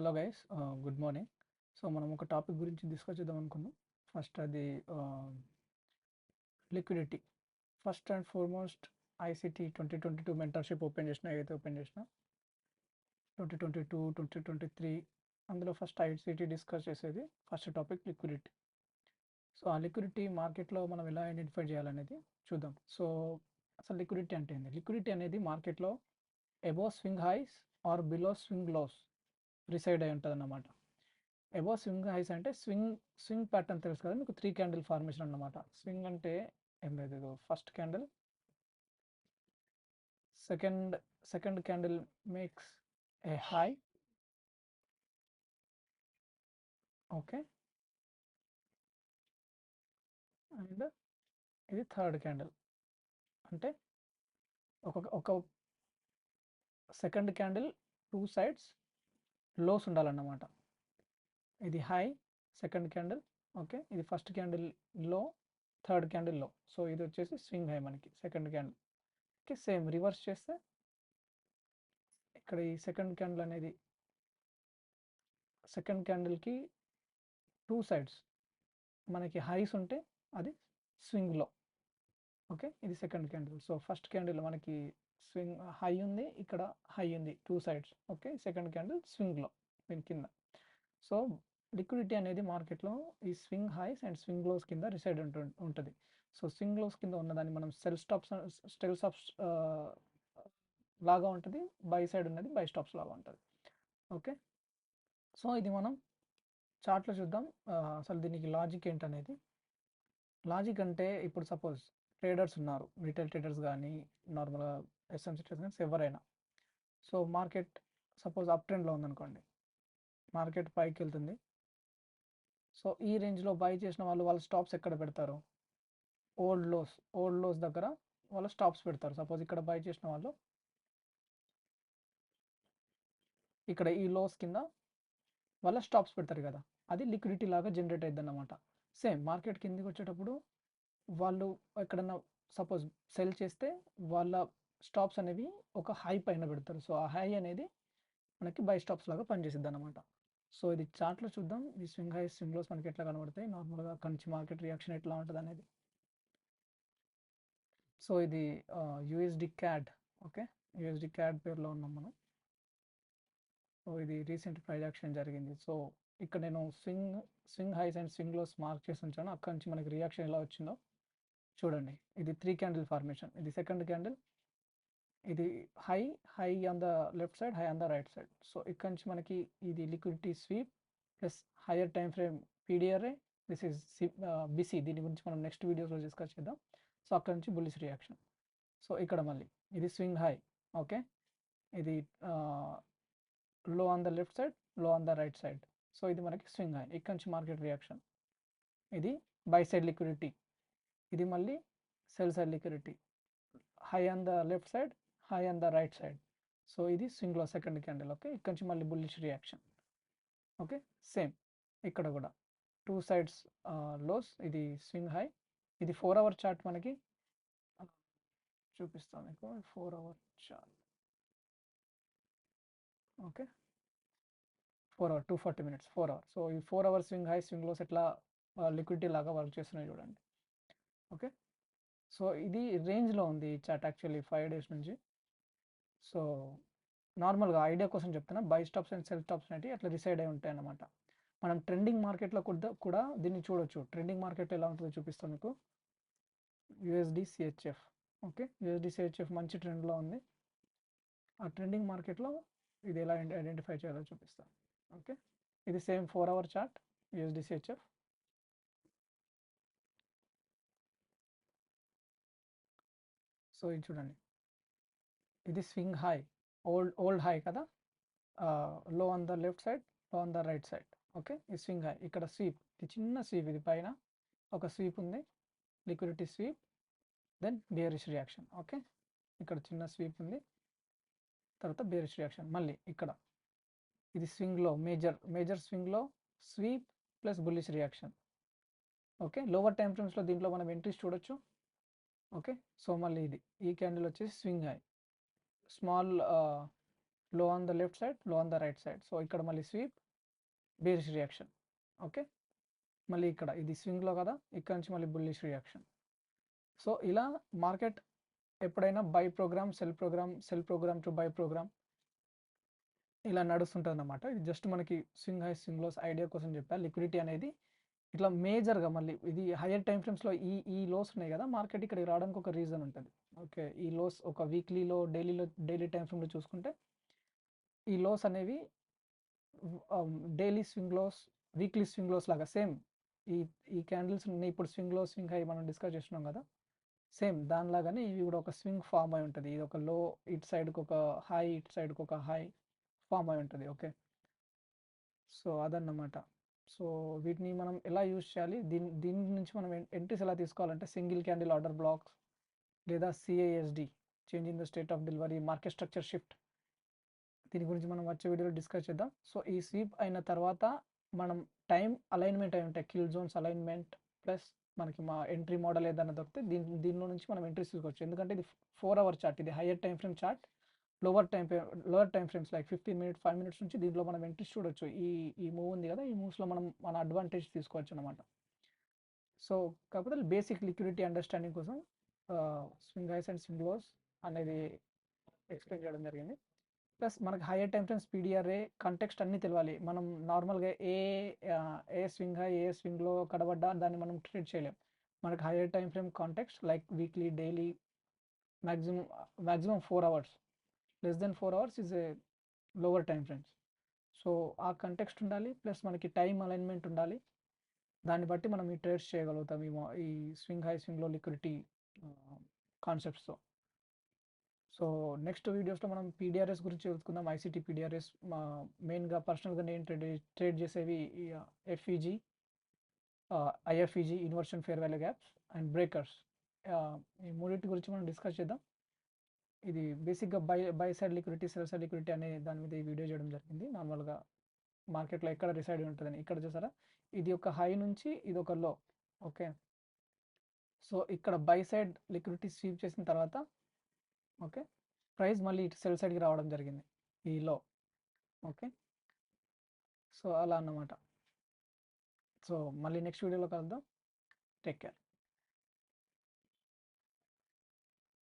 Hello guys good morning. So మనం ఒక topic గురించి డిస్కస్ అనుకున్నాం ఫస్ట్ అది liquidity. First and foremost ICT twenty twenty two mentorship open చేసిన ఏదైతే ఓపెన్ చేసిన twenty twenty two twenty twenty three అందులో ఫస్ట్ ఐసిటీ డిస్కస్ చేసేది ఫస్ట్ టాపిక్ లిక్విడిటీ. సో ఆ లిక్విడిటీ మార్కెట్లో మనం ఎలా ఐడెంటిఫై చేయాలనేది చూద్దాం. సో అసలు లిక్విడిటీ అంటే ఏంది? లిక్విడిటీ అనేది మార్కెట్లో above swing highs or below swing lows. Reside అయి ఉంటుంది అన్నమాట ఎబో స్వింగ్ హైస్ అంటే స్వింగ్ స్వింగ్ ప్యాటర్న్ తెలుసు కదా మీకు? త్రీ క్యాండిల్ ఫార్మేషన్ అన్నమాట. స్వింగ్ అంటే ఏం లేదు ఇది first candle. Second second candle makes a high. Okay. And ఇది థర్డ్ క్యాండిల్. అంటే ఒక ఒక second candle two sides lows ఉండాలన్నమాట. ఇది హై సెకండ్ క్యాండిల్ ఓకే. ఇది ఫస్ట్ క్యాండిల్లో థర్డ్ క్యాండిల్లో. సో ఇది వచ్చేసి స్వింగ్ హై మనకి second candle. Okay same reverse చేస్తే ఇక్కడ ఈ సెకండ్ క్యాండిల్ అనేది సెకండ్ క్యాండిల్కి టూ సైడ్స్ మనకి హైస్ ఉంటే అది స్వింగ్లో. ఓకే ఇది second candle. So first candle మనకి స్వింగ్ హై ఉంది ఇక్కడ హై ఉంది two sides. Okay second candle స్వింగ్లో దీని కింద. సో లిక్విడిటీ అనేది మార్కెట్లో ఈ swing highs and swing lows కింద రిసైడ్ ఉంటు ఉంటుంది. సో స్వింగ్ లోస్ కింద ఉన్నదాన్ని మనం సెల్ స్టాప్స్ స్టెల్ స్టాప్స్ లాగా ఉంటుంది బై సైడ్ ఉన్నది బై స్టాప్స్ లాగా ఉంటుంది. ఓకే? సో ఇది మనం చార్ట్లో చూద్దాం. అసలు దీనికి లాజిక్ ఏంటనేది? లాజిక్ అంటే ఇప్పుడు సపోజ్ ట్రేడర్స్ ఉన్నారు. రిటైల్ ట్రేడర్స్ కానీ నార్మల్గా ఎస్ఎంసీ ట్రేడర్స్ కానీ ఎవరైనా. సో మార్కెట్ సపోజ్ అప్ ట్రెండ్లో ఉందనుకోండి. మార్కెట్ పైకి వెళ్తుంది సో ఈ రేంజ్లో బై చేసిన వాళ్ళు వాళ్ళ స్టాప్స్ ఎక్కడ పెడతారు? ఓల్డ్ లోస్ ఓల్డ్ లోస్ దగ్గర వాళ్ళ స్టాప్స్ పెడతారు. సపోజ్ ఇక్కడ బై చేసిన వాళ్ళు ఇక్కడ ఈ లోస్ కింద వాళ్ళ స్టాప్స్ పెడతారు కదా. అది లిక్విడిటీ లాగా జనరేట్ అయింది అన్నమాట సేమ్ మార్కెట్ కిందికి వచ్చేటప్పుడు వాళ్ళు ఎక్కడన్నా సపోజ్ సెల్ చేస్తే వాళ్ళ స్టాప్స్ అనేవి ఒక హై పైన పెడతారు. సో ఆ హై అనేది మనకి బై స్టాప్స్ లాగా పనిచేసిద్ది అనమాట సో ఇది చార్ట్లో చూద్దాం. ఈ స్వింగ్ హై స్వింగ్ లోస్ మనకి ఎట్లా కనబడతాయి? నార్మల్గా కంచి మార్కెట్ రియాక్షన్ ఎట్లా ఉంటుంది అనేది. సో ఇది USD CAD. Okay? USD CAD పేరులో ఉన్నాం మనం. సో ఇది రీసెంట్ ప్రైజ్ యాక్షన్ జరిగింది. సో ఇక్కడ నేను swing swing highs and swing lows mark చేసి ఉంచాను. అక్కడ నుంచి మనకి రియాక్షన్ ఎలా వచ్చిందో. చూడండి. ఇది త్రీ క్యాండిల్ ఫార్మేషన్ ఇది సెకండ్ క్యాండిల్ ఇది high high on the left side high on the right side so ఇక్కడ నుంచి మనకి ఇది liquidity sweep plus higher time frame PD array this is BC దీని గురించి మనం నెక్స్ట్ వీడియోస్లో డిస్కస్ చేద్దాం. సో అక్కడ నుంచి బుల్లిస్ రియాక్షన్ సో ఇక్కడ మళ్ళీ ఇది స్వింగ్ హై ఓకే ఇది లో ఆన్ ద లెఫ్ట్ సైడ్లో on the right side so ఇది మనకి స్వింగ్ హై ఇక్కడ నుంచి మార్కెట్ రియాక్షన్ ఇది బై సైడ్ లిక్విడిటీ ఇది మళ్ళీ sell side liquidity. High on the left side high on the right side so ఇది స్వింగ్లో సెకండ్ క్యాండిల్ ఓకే ఇక్కడ నుంచి మళ్ళీ బుల్లిష్ రియాక్షన్ ఓకే సేమ్ ఇక్కడ కూడా. టూ సైడ్స్ లోస్ ఇది స్వింగ్ హై ఇది ఫోర్ అవర్ చార్ట్ మనకి. చూపిస్తాను మీకు. Four hour chart okay four hour two forty minutes four hour so ఈ four hour swing high swing lows ఎట్లా uh, లిక్విడిటీ లాగా వర్క్ చేస్తున్నాయి చూడండి. ఓకే. సో ఇది రేంజ్లో ఉంది ఈ చాట్ యాక్చువల్లీ ఫైవ్ డేస్ నుంచి. సో నార్మల్గా ఐడియా కోసం చెప్తున్నా. Buy stops and sell stops అనేవి అట్లా డిసైడ్ అయి ఉంటాయి అన్నమాట. మనం ట్రెండింగ్ మార్కెట్లో కూడా కూడా దీన్ని చూడొచ్చు. ట్రెండింగ్ మార్కెట్ ఎలా ఉంటుందో చూపిస్తాను మీకు. USD CHF. Okay. USD CHF మంచి ట్రెండ్లో ఉంది. ఆ ట్రెండింగ్ మార్కెట్లో ఇది ఎలా ఐడెంటిఫై చేయాలో చూపిస్తాను ఓకే. ఇది same four hour chart USD CHF. So ఇది చూడండి. ఇది swing high. Old old high కదా? లో ఆన్ ద లెఫ్ట్ సైడ్లో on the right side. Okay? ఈ స్వింగ్ హై. ఇక్కడ స్వీప్. ఇది చిన్న స్వీప్ ఇది పైన. ఒక స్వీప్ ఉంది. Liquidity sweep. Then bearish reaction. Okay? ఇక్కడ చిన్న స్వీప్ ఉంది. తర్వాత బేరిష్ రియాక్షన్. మళ్ళీ ఇక్కడ. ఇది స్వింగ్లో major major స్వింగ్లో sweep plus bullish reaction. Okay? Lower time ఫ్రేమ్స్లో దీంట్లో మనం ఎంట్రీస్ చూడొచ్చు. ఓకే. సో మళ్ళీ ఇది. ఈ క్యాండిల్ వచ్చేసి స్వింగ్ హై స్మాల్లో ఆన్ ద లెఫ్ట్ సైడ్లో on the right side. So ఇక్కడ మళ్ళీ స్వీప్ బేరిష్ రియాక్షన్. ఓకే. మళ్ళీ ఇక్కడ. ఇది స్వింగ్లో కదా ఇక్కడ నుంచి మళ్ళీ బుల్లిష్ రియాక్షన్. సో ఇలా మార్కెట్ ఎప్పుడైనా buy program sell program sell program to buy program ఇలా నడుస్తుంటుంది అన్నమాట ఇది జస్ట్ మనకి swing high swing lows idea కోసం చెప్పా. లిక్విడిటీ అనేది ఇట్లా మేజర్గా మళ్ళీ ఇది హయ్యర్ టైం ఫ్రేమ్స్లో ఈ ఈ లోస్ ఉన్నాయి కదా మార్కెట్ ఇక్కడికి రావడానికి ఒక రీజన్ ఉంటుంది. ఓకే ఈ లోస్ ఒక వీక్లీలో డైలీలో డైలీ టైం ఫ్రేమ్లో చూసుకుంటే ఈ లోస్ అనేవి daily swing lows weekly swing lows లాగా సేమ్ ఈ ఈ క్యాండిల్స్ ఇప్పుడు స్వింగ్లో స్వింగ్ హై మనం డిస్కస్ చేస్తున్నాం కదా సేమ్ దానిలాగానే ఇవి కూడా ఒక స్వింగ్ ఫామ్ అయి ఉంటుంది. ఇది ఒక లో ఇట్ సైడ్కి ఒక హై ఇట్ సైడ్కి ఒక హై ఫామ్ అయి ఉంటుంది. ఓకే సో అదన్నమాట. సో వీటిని మనం ఎలా యూజ్ చేయాలి? దీని దీని నుంచి మనం ఎంట్రీస్ ఎలా తీసుకోవాలంటే సింగిల్ క్యాండిల్ ఆర్డర్ బ్లాక్స్ లేదా CISD change in the state of delivery market structure shift. దీని గురించి మనం వచ్చే వీడియోలో డిస్కస్ చేద్దాం. సో ఈ స్వీప్ అయిన తర్వాత మనం టైం అలైన్మెంట్ అయి ఉంటాయి. కిల్ జోన్స్ అలైన్మెంట్ ప్లస్ మనకి మా ఎంట్రీ మోడల్ ఏదైనా దొరికితే దీని దీనిలో నుంచి మనం ఎంట్రీస్ తీసుకోవచ్చు. ఎందుకంటే ఇది ఫోర్ అవర్ చార్ట్ ఇది higher time frame chart. Lower time lower time frames like fifteen minutes five minutes నుంచి దీంట్లో మనం ఎంట్రీస్ చూడొచ్చు. ఈ ఈ మూవ్ ఉంది కదా ఈ మూవ్స్లో మనం మన అడ్వాంటేజ్ తీసుకోవచ్చు అనమాట సో కాకపోతే బేసిక్ లిక్విడిటీ అండర్స్టాండింగ్ కోసం swing highs and swing lows అనేది ఎక్స్ప్లెయిన్ చేయడం జరిగింది. ప్లస్ మనకి higher time frames PDRA context అన్నీ తెలియాలి మనం నార్మల్గా ఏ ఏ స్వింగ్ హై ఏ స్వింగ్లో కడబడ్డా దాన్ని మనం ట్రీట్ చేయలేం. మనకి higher time frame context like weekly daily maximum maximum four hours less than four hours is a lower time frames so ఆ కంటెక్స్ట్ ఉండాలి ప్లస్ మనకి టైం అలైన్మెంట్ ఉండాలి. దాన్ని బట్టి మనం ఈ ట్రేడ్స్ చేయగలుగుతాం ఈ ఈ స్వింగ్ హై స్వింగ్లో లిక్విడిటీ కాన్సెప్ట్స్తో సో నెక్స్ట్ వీడియోస్లో మనం పీడిఆర్ఎస్ గురించి చెప్పుకుందాం ఐసీటీ పీడిఆర్ఎస్ మా మెయిన్గా పర్సనల్గా నేను ట్రేడ్ ట్రేడ్ చేసేవి FVG IFVG inversion fair value gaps and breakers ఈ మూడింటి గురించి మనం డిస్కస్ చేద్దాం. ఇది బేసిక్గా buy buy side liquidity sell side liquidity అనే దాని మీద ఈ వీడియో చేయడం జరిగింది. నార్మల్గా మార్కెట్లో ఎక్కడ రిసైడ్ ఉంటుందని ఇక్కడ చూసారా? ఇది ఒక హై నుంచి ఇది ఒక లో ఓకే? సో ఇక్కడ బై సైడ్ లిక్విడిటీ స్వీప్ చేసిన తర్వాత ఓకే? ప్రైస్ మళ్ళీ ఇటు సెల్ సైడ్కి రావడం జరిగింది ఈ లో ఓకే? సో అలా అన్నమాట. సో మళ్ళీ నెక్స్ట్ వీడియోలో కలుద్దాం. Take care.